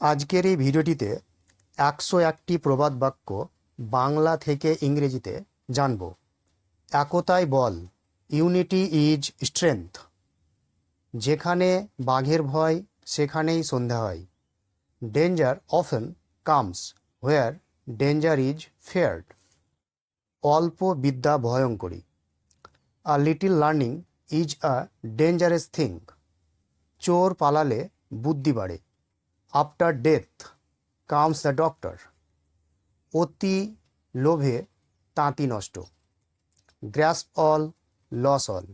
আজকের এই ভিডিওটিতে একশো একটি প্রবাদ বাক্য বাংলা থেকে ইংরেজিতে জানব। একতাই বল, ইউনিটি ইজ স্ট্রেংথ। যেখানে বাঘের ভয়, সেখানেই সন্ধ্যা হয়। Danger often comes, where danger is feared. অল্প বিদ্যা ভয়ঙ্করী। A little learning is a dangerous thing. চোর পালালে বুদ্ধি বাড়ে। After death comes the doctor অতি লোভে তাঁতি নষ্ট। গ্র্যাস অল লস অল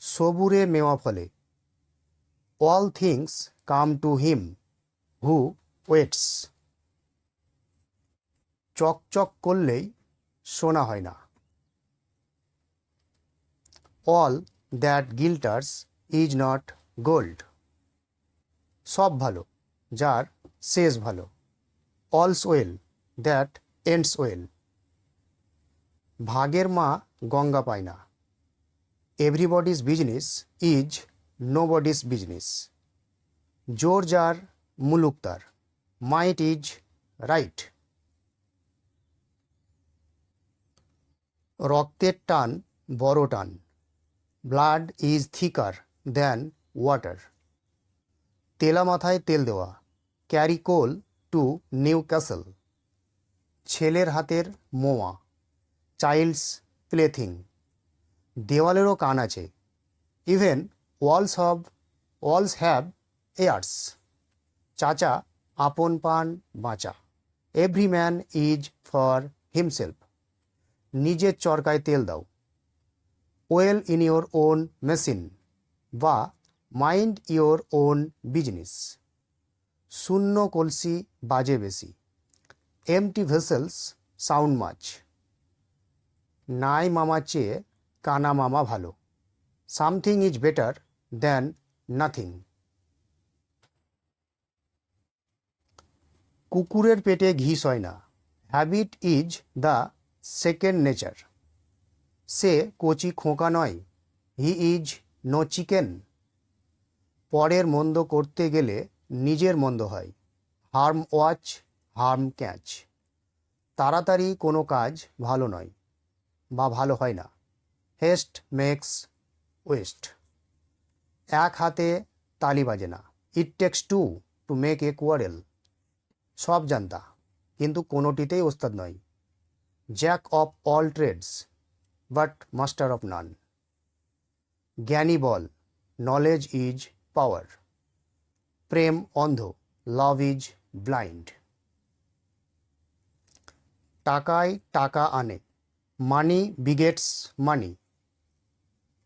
সবুরে মেওয়া ফলে। All things come to him who waits চকচক করলেই শোনা হয় না। All that glitters is not gold সব ভালো। যার শেষ ভালো। All's well that ends well ভাগের মা গঙ্গা পায় না। Everybody's business is nobody's business জোর যার মুলুক তার। মাইট ইজ রাইট রক্তের টান বড় টান। Blood is thicker than water তেলা মাথায় তেল দেওয়া। Carry coal to Newcastle ছেলের হাতের মোয়া। Child's plaything. দেওয়ালেরও কান আছে। Even walls have walls have ears. চাচা আপন পান বাঁচা। Every man is for himself. নিজের চরকায় তেল দাও। Oil in your own machine বা মাইন্ড ইয়োর ওন বিজনেস। শূন্য কলসি বাজে বেশি। এমটি ভেসেলস সাউন্ড মাছ নাই মামা চেয়ে কানা মামা ভালো। Something is better than nothing কুকুরের পেটে ঘি সয় না। Habit is the second nature সে কচি খোঁকা নয়। হি ইজ নো চিকেন পরের মন্দ করতে গেলে নিজের মন্দ হয়। Harm watch, harm catch. তাড়াতাড়ি কোনো কাজ ভালো নয় বা ভালো হয় না। Haste makes waste. এক হাতে তালি বাজে না। It takes two to make a quarrel. সব জানতা, কিন্তু কোনোটিতেই ওস্তাদ নয়। Jack of all trades, but master of none. জ্ঞানী বল, নলেজ ইজ পাওয়ার। প্রেম অন্ধ লাভ ইজ ব্লাইন্ড টাকায় টাকা আনে মানি বিগেটস মানি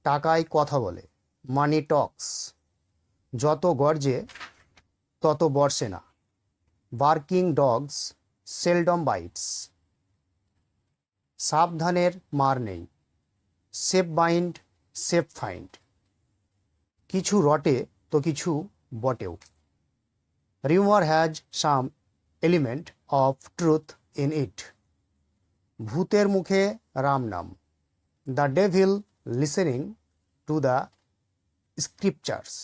টাকায় কথা বলে মানি টক্স যত গর্জে, তত বর্ষে না। বার্কিং ডগস সেলডম বাইটস সাবধানের মার নেই। সেফ বাইন্ড সেফ ফাইন্ড কিছু রটে তো কিছু বটেও rumour has some element of truth in it ভূতের মুখে রাম নাম। The devil listening to the scriptures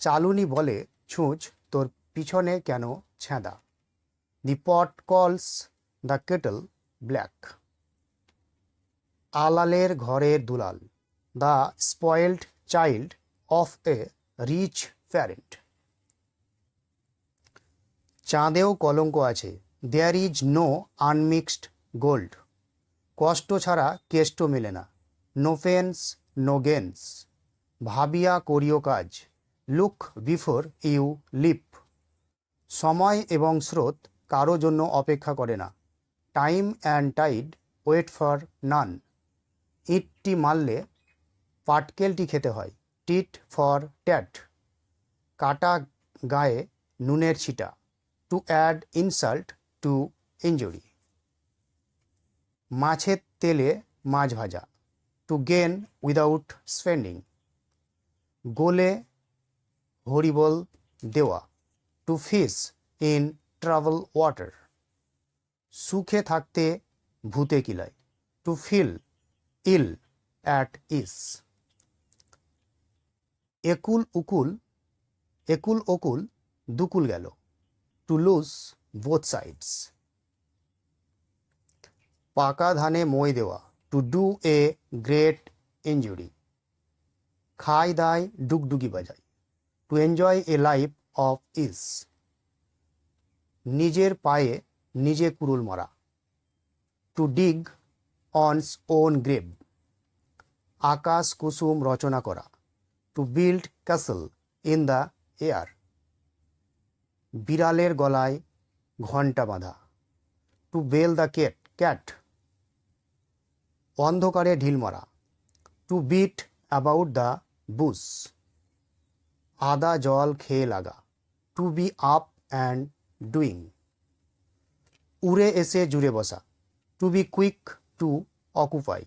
চালুনি বলে, ছুঁচ, তোর পিছনে কেন ছেঁদা দি পট কলস দ্য কেটল ব্ল্যাক আলালের ঘরের দুলাল। The spoiled child of a rich parent চাঁদেও কলঙ্ক আছে। There is no unmixed gold কষ্ট ছাড়া কেষ্ট মেলে না। নো পেন্স নো গেন্স ভাবিয়া করিও কাজ। লুক বিফোর ইউ লিপ সময় এবং স্রোত কারও জন্য অপেক্ষা করে না। Time and tide wait for none ইটটি মারলে পাটকেলটি খেতে হয়। Tit for tat. কাটা গায়ে নুনের ছিটা। To add insult to injury মাছের তেলে মাছ ভাজা। To gain without spending. গোলে হরিবল দেওয়া। টু ফিস ইন ট্রাভেল ওয়াটার। সুখে থাকতে ভূতে কিলায়। To feel ill at ease. একুল উকুল, একুল ওকুল, দুকুল গেল। টু লুজ বোথ সাইডস পাকা ধানে মই দেওয়া। To do a great injury খাই দায় ডুগডুগি বাজাই to enjoy a life of ease নিজের পায়ে নিজে কুরুল মারা। To dig one's own grave আকাশ কুসুম রচনা করা। To build castle in the air বিড়ালের গলায় ঘণ্টা বাঁধা। To bell the cat cat অন্ধকারে ঢিল মারা। To beat about the bush আদা জল খেয়ে লাগা। To be up and doing উড়ে এসে জুড়ে বসা। To be quick to occupy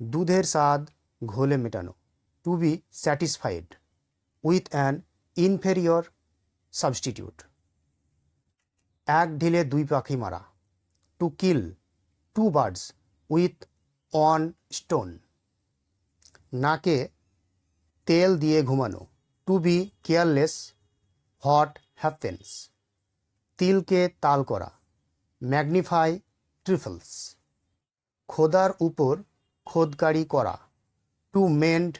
দুধের স্বাদ ঘোলে মেটানো। To be satisfied with an inferior substitute এক ঢিলে দুই পাখি মারা। To kill two birds with one stone নাকে তেল দিয়ে ঘুমানো। To be careless what happens তিলকে তাল করা। ম্যাগনিফাই ট্রিফলস খোদার উপর খোদকারি করা। To mend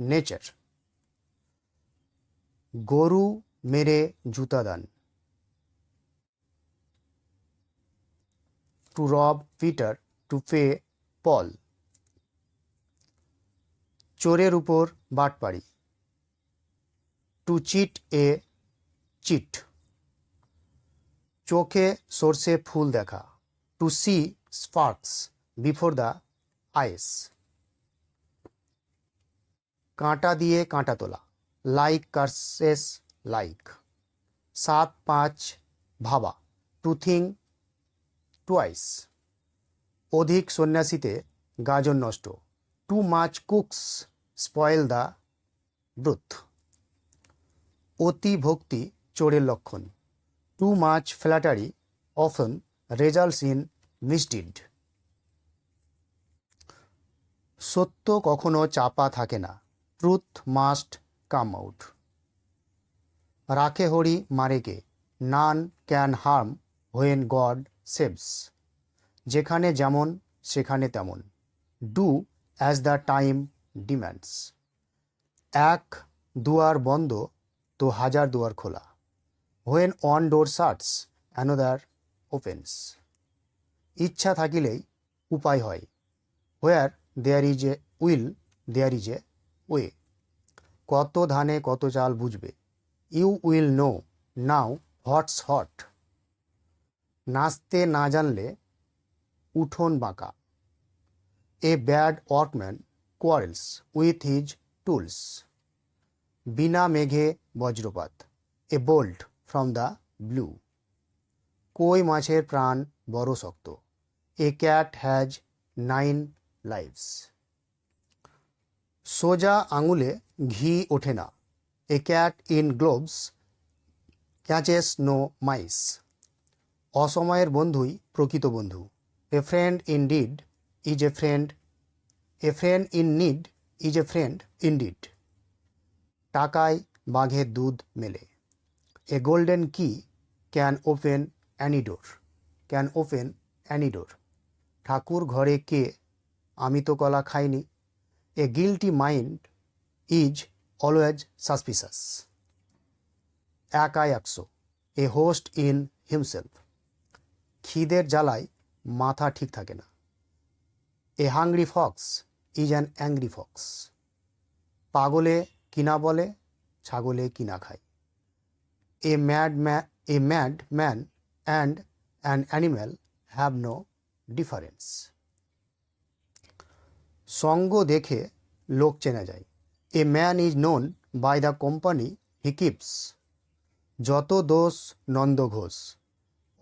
nature. গরু মেরে জুতা দান। টু রব পিটার, টু পে পল। চোরের উপর বাটপাড়ি। To cheat a cheat. চোখে সর্ষে ফুল দেখা। To see sparks before the eyes. কাঁটা দিয়ে কাঁটা তোলা। লাইক কার্সেস লাইক সাত, পাঁচ, ভাবা। টু থিং টুয়াইস অধিক সন্ন্যাসীতে গাজন নষ্ট। Too much cooks spoil the broth অতি ভক্তি চোরের লক্ষণ। Too much flattery often results in misdeed সত্য কখনো চাপা থাকে না। ট্রুথ মাস্ট কাম আউট রাখে Hari মারেকে none can harm when God saves যেখানে যেমন, সেখানে তেমন। Do as the time demands এক দুয়ার বন্ধ, তো হাজার দুয়ার খোলা। When one door shuts another opens ইচ্ছা থাকিলেই উপায় হয়। Where there is a will there is a way, কত ধানে কত চাল বুঝবে? You will know, now what's what. নাচতে না জানলে উঠোন বাঁকা। A bad workman quarrels with his tools. বিনা মেঘে বজ্রপাত, a bolt from the blue. কই মাছের প্রাণ বড় শক্ত। A cat has nine lives. সোজা আঙুলে ঘি ওঠে না। A cat in gloves catches no mice অসময়ের বন্ধুই প্রকৃত বন্ধু। A friend in deed is a friend a friend in need is a friend in deed টাকায় বাঘের দুধ মেলে। A golden key can open any door can open any door ঠাকুর ঘরে কে? আমি তো কলা খাইনি। A guilty mind is always suspicious একাই একশো। এ হোস্ট ইন হিমসেলফ খিদের জ্বালায় মাথা ঠিক থাকে না। A hungry fox is an angry fox পাগলে কিনা বলে, ছাগলে কিনা খায়। এ ম্যাড ম্যা a mad man and an animal have no difference সঙ্গ দেখে লোক চেনা যায়। A man is known by the company he keeps যত দোষ Nanda Ghosh.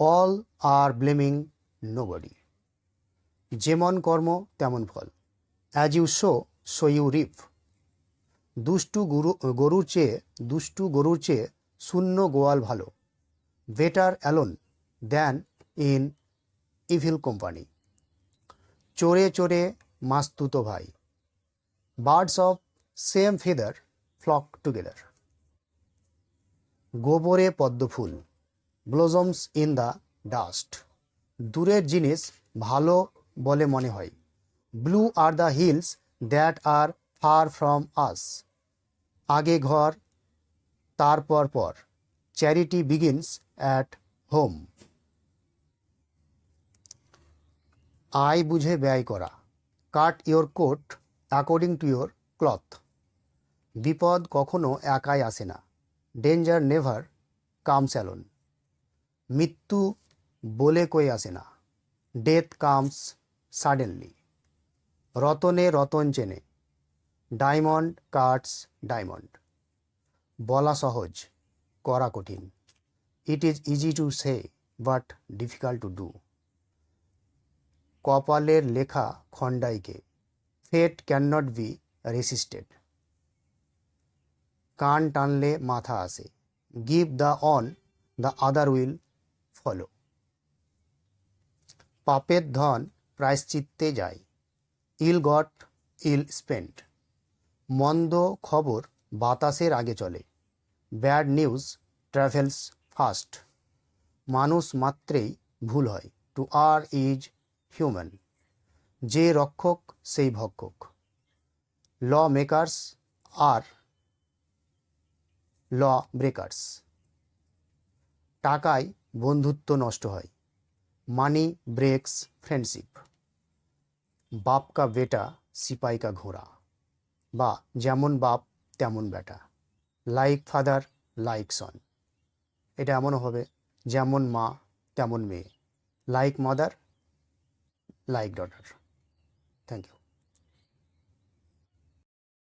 All are blaming nobody যেমন কর্ম, তেমন ফল। As you sow so you reap দুষ্টু গরু, গরুর চেয়ে, দুষ্টু গরুর চেয়ে শূন্য গোয়াল ভালো। Better alone than in evil company চোরে চোরে মাস্তুতো ভাই। Birds of same feather flock together. গোবরে পদ্মফুল ব্লোজমস ইন দ্য ডাস্ট। দূরের জিনিস ভালো বলে মনে হয়। Blue are the hills that are far from us. আগে ঘর, তারপর পর। Charity begins at home. আয় বুঝে ব্যয় করা। Cut your coat according to your cloth. বিপদ কখনো একাই আসে না। Danger never comes alone. মৃত্যু বলে কই আসে না। Death comes suddenly. রতনে রতন চেনে। Diamond cuts diamond. বলা সহজ, করা কঠিন। It is easy to say, but difficult to do. কপালের লেখা খণ্ডাইকে। Fate can not be resisted. কান টানলে মাথা আসে। Give the one the other will follow. পাপের ধন প্রায়শ্চিত্তে যায়। ইল গট, ইল স্পেন্ড মন্দ খবর বাতাসের আগে চলে। Bad news travels fast. মানুষ মাত্রেই ভুল হয়। টু আর ইজ হিউম্যান যে রক্ষক, সেই ভক্ষক। ল মেকার্স আর ল ব্রেকার্স টাকায় বন্ধুত্ব নষ্ট হয়। মানি ব্রেক্স ফ্রেন্ডশিপ বাপ কা বেটা সিপাই কা ঘোড়া। বা যেমন বাপ, তেমন বেটা। লাইক ফাদার লাইক সন এটা এমনও হবে। যেমন মা, তেমন মেয়ে। Like mother like daughter thank you